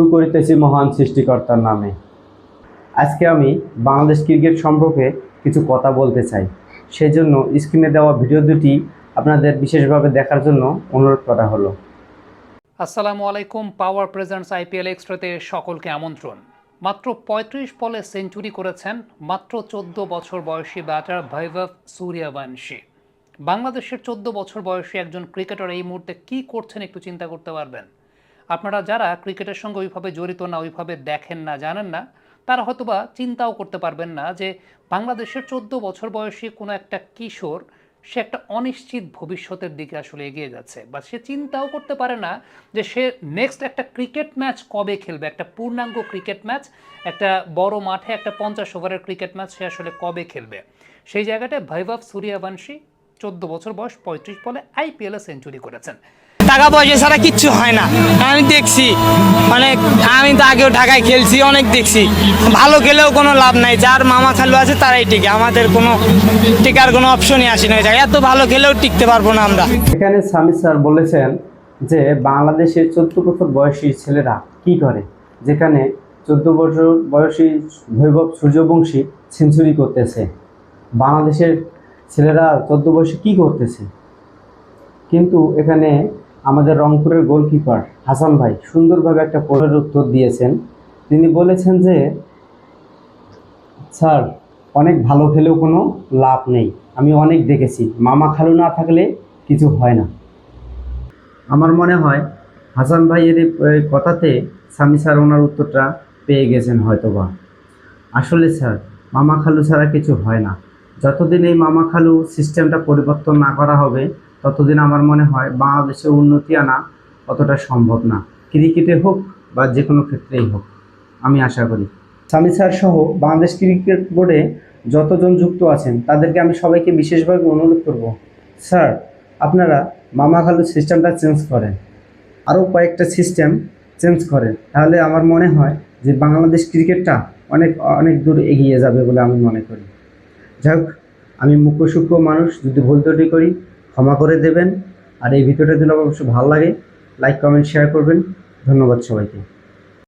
শুরু করিতেছি মহান সৃষ্টিকর্তার নামে। আজকে আমি বাংলাদেশ ক্রিকেট সম্পর্কে কিছু কথা বলতে চাই। সেই জন্য স্ক্রিনে দেওয়া ভিডিও দুটি আপনাদের বিশেষভাবে দেখার জন্য অনুরোধ করা হলো। আসসালামু আলাইকুম, পাওয়ার প্রেজেন্টস আইপিএল এক্সট্রাতে সকলকে আমন্ত্রণ। মাত্র পঁয়ত্রিশ বলে সেঞ্চুরি করেছেন মাত্র চোদ্দ বছর বয়সী ব্যাটার ভৈভব সূর্যবংশী। বাংলাদেশের চোদ্দ বছর বয়সী একজন ক্রিকেটার এই মুহূর্তে কী করছেন একটু চিন্তা করতে পারবেন? আপনারা যারা ক্রিকেটের সঙ্গে ওইভাবে জড়িত না, ওইভাবে দেখেন না, জানেন না, তারা হয়তোবা চিন্তাও করতে পারবেন না যে বাংলাদেশের চোদ্দ বছর বয়সী কোনো একটা কিশোর, সে একটা অনিশ্চিত ভবিষ্যতের দিকে আসলে এগিয়ে যাচ্ছে বা সে চিন্তাও করতে পারে না যে সে নেক্সট একটা ক্রিকেট ম্যাচ কবে খেলবে, একটা পূর্ণাঙ্গ ক্রিকেট ম্যাচ, একটা বড় মাঠে একটা পঞ্চাশ ওভারের ক্রিকেট ম্যাচ সে আসলে কবে খেলবে। সেই জায়গাটায় ভৈভব সূর্যবংশী চোদ্দ বছর বয়স, পঁয়ত্রিশ বলে আইপিএলে সেঞ্চুরি করেছেন। টাকা পয়সা ছাড়া কিচ্ছু হয় না। আমি দেখছি, অনেক, আমি তো আগেও ঢাকায় খেলছি, অনেক দেখছি। ভালো খেলেও কোনো লাভ নাই, যার মামা খালু আছে তারাই টিকে। আমাদের কোনো টিকার কোনো অপশনই আসে না এত ভালো খেলেও টিকতে পারব না আমরা। এখানে স্বামী স্যার বলেছেন যে, বাংলাদেশের চোদ্দ বছর বয়সী ছেলেরা কি করে? যেখানে চোদ্দ বছর বয়সী বৈভব সূর্যবংশী সেঞ্চুরি করতেছে। বাংলাদেশের ছেলেরা চোদ্দ বয়সে কি করতেছে? কিন্তু এখানে আমাদের রংপুরের গোলকিপার হাসান ভাই সুন্দরভাবে একটা প্রশ্নের উত্তর দিয়েছেন। তিনি বলেছেন যে, স্যার, অনেক ভালো খেলেও কোনো লাভ নেই। আমি অনেক দেখেছি। মামা খালু না থাকলে কিছু হয় না। আমার মনে হয় হাসান ভাইয়ের এই কথাতে স্বামী স্যার ওনার উত্তরটা পেয়ে গেছেন হয়তোবা। আসলে স্যার, মামা খালু ছাড়া কিছু হয় না। যতদিন এই মামা খালু সিস্টেমটা পরিবর্তন না করা হবে ততদিন আমার মনে হয় বাংলাদেশে উন্নতি আনা অতটা সম্ভব না। ক্রিকেটে হোক বা যে কোনো ক্ষেত্রেই হোক, আমি আশা করি। স্বামী স্যার সহ বাংলাদেশ ক্রিকেট বোর্ডে যতজন যুক্ত আছেন, তাদেরকে আমি সবাইকে বিশেষভাবে অনুরোধ করব। স্যার, আপনারা মামা খালু সিস্টেমটা চেঞ্জ করেন। আরও কয়েকটা সিস্টেম চেঞ্জ করেন। তাহলে আমার মনে হয় যে বাংলাদেশ ক্রিকেটটা অনেক অনেক দূর এগিয়ে যাবে বলে আমি মনে করি। যাই আমি মুখ্য সূক্ষ্ম মানুষ, যদি ভুল ত্রুটি করি ক্ষমা করে দেবেন। আর এই ভিডিওটা যদি অবশ্যই ভালো লাগে লাইক কমেন্ট শেয়ার করবেন। ধন্যবাদ সবাইকে।